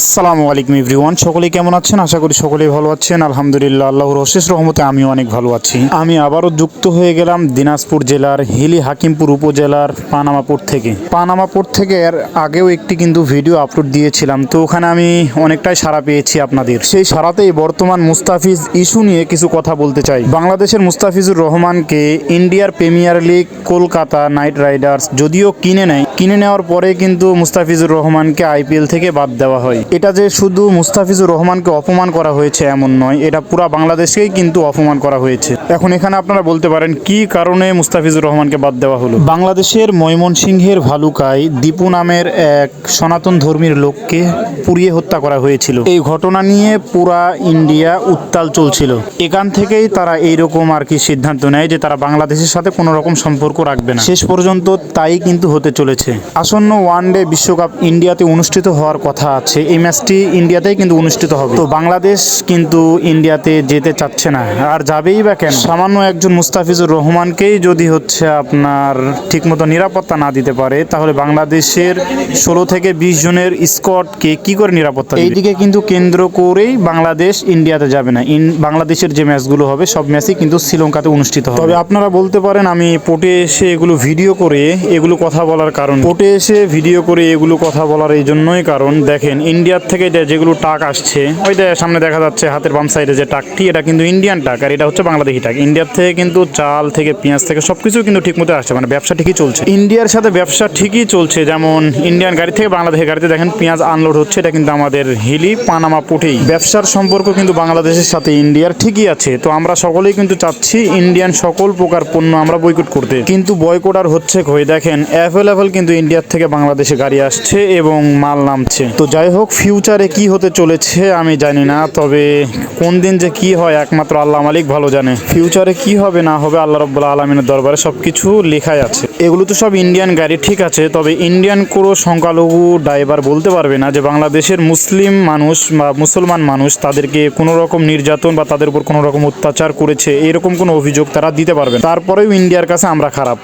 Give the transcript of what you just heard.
আসসালামু আলাইকুম এভরিওয়ান, সকলেই কেমন আছেন? আশা করি সকলেই ভালো আছেন। আলহামদুলিল্লাহ, আল্লাহর অশেষ রহমতে আমিও অনেক ভালো আছি। আমি আবারও যুক্ত হয়ে গেলাম দিনাজপুর জেলার হিলি হাকিমপুর উপজেলার পানামাপুর থেকে। পানামাপুর থেকে এর আগেও একটি কিন্তু ভিডিও আপলোড দিয়েছিলাম। তো ওখানে আমি অনেকটাই সাড়া পেয়েছি আপনাদের। সেই সারাতেই বর্তমান মুস্তাফিজ ইস্যু নিয়ে কিছু কথা বলতে চাই। বাংলাদেশের মুস্তাফিজুর রহমানকে ইন্ডিয়ার premier league, Kolkata knight riders যদিও কিনে নেয়, কিনে নেওয়ার পরে কিন্তু মুস্তাফিজুর রহমানকে আইপিএল থেকে বাদ দেওয়া হয়। এটা যে শুধু মুস্তাফিজুর রহমানকে অপমান করা হয়েছে এমন নয়, এটা পুরা বাংলাদেশকেই কিন্তু অপমান করা হয়েছে। এখন এখানে আপনারা বলতে পারেন, কি কারণে মুস্তাফিজুর রহমানকে বাদ দেওয়া হলো? বাংলাদেশের ময়মনসিংহের ভালুকায় দীপু নামের এক সনাতন ধর্মীর লোককে পুড়িয়ে হত্যা করা হয়েছিল। এই ঘটনা নিয়ে পুরা ইন্ডিয়া উত্তাল চলছিল। এখান থেকেই তারা এইরকম আর কি সিদ্ধান্ত নেয় যে তারা বাংলাদেশের সাথে কোনো রকম সম্পর্ক রাখবে না। শেষ পর্যন্ত তাই কিন্তু হতে চলেছে। আসন্ন ওয়ান ডে বিশ্বকাপ ইন্ডিয়াতে অনুষ্ঠিত হওয়ার কথা আছে। এই ম্যাচটি ইন্ডিয়াতেই কিন্তু অনুষ্ঠিত হবে। তো বাংলাদেশ কিন্তু ইন্ডিয়াতে যেতে চাচ্ছে না। আর যাবেই বা কেন? সামান্য একজন মুস্তাফিজুর রহমানকেই যদি হচ্ছে আপনার ঠিকমতো নিরাপত্তা না দিতে পারে তাহলে বাংলাদেশের ষোলো থেকে বিশ জনের স্কোয়াডকে কি করে নিরাপত্তা? এইদিকে কিন্তু কেন্দ্র করেই বাংলাদেশ ইন্ডিয়াতে যাবে না। ইন বাংলাদেশের যে ম্যাচগুলো হবে সব ম্যাচই কিন্তু শ্রীলঙ্কাতে অনুষ্ঠিত হবে। তবে আপনারা বলতে পারেন আমি পোটে এসে এগুলো ভিডিও করে এগুলো কথা বলার কারণ। পোটে এসে ভিডিও করে এগুলো কথা বলার এই জন্যই কারণ। দেখেন ইন্ডিয়ার থেকে যেগুলো টাক আসছে, ওই যে সামনে দেখা যাচ্ছে হাতের বাম সাইডে যে টাকটি, এটা কিন্তু ইন্ডিয়ান টাক আর এটা হচ্ছে বাংলাদেশি টাক। ইন্ডিয়ার থেকে কিন্তু চাল থেকে পেঁয়াজ থেকে সব সবকিছু কিন্তু ঠিকমতো আসছে মানে ব্যবসা ঠিকই চলছে। ইন্ডিয়ার সাথে ব্যবসা ঠিকই চলছে, যেমন ইন্ডিয়ান গাড়ি থেকে বাংলাদেশের গাড়িতে দেখেন পেঁয়াজ আনলোড হচ্ছে, এটা কিন্তু আমাদের হিলি, পানামা পুটেই ব্যবসার সম্পর্ক কিন্তু বাংলাদেশের সাথে ইন্ডিয়ার ঠিকই আছে। তো আমরা সকলেই কিন্তু চাচ্ছি ইন্ডিয়ান সকল প্রকার পণ্য আমরা বয়কট করতে। কিন্তু বয়কট আর হচ্ছে কই? দেখেন অ্যাভেলেবল কিন্তু ইন্ডিয়ার থেকে বাংলাদেশে গাড়ি আসছে এবং মাল নামছে। তো যাই হোক ফিউচারে কি হতে চলেছে আমি জানি না, তবে কোন দিন যে কি হয়, একমাত্র আল্লাহ মালিক ভালো জানে। ফিউচারে কি হবে, না হবে, আল্লাহ রব্বুল্লাহ আলমিনের দরবারে সব কিছু লেখাই আছে। এগুলো তো সব ইন্ডিয়ান গাড়ি ঠিক আছে, তবে ইন্ডিয়ান কোনো সংখ্যালঘু ড্রাইভার বলতে পারবে না যে বাংলাদেশের মুসলিম মানুষ বা মুসলমান মানুষ তাদেরকে কোনো রকম নির্যাতন বা তাদের উপর কোনো রকম অত্যাচার করেছে, এরকম কোনো অভিযোগ তারা দিতে পারবে তারপরেও ইন্ডিয়ার কাছে আমরা খারাপ।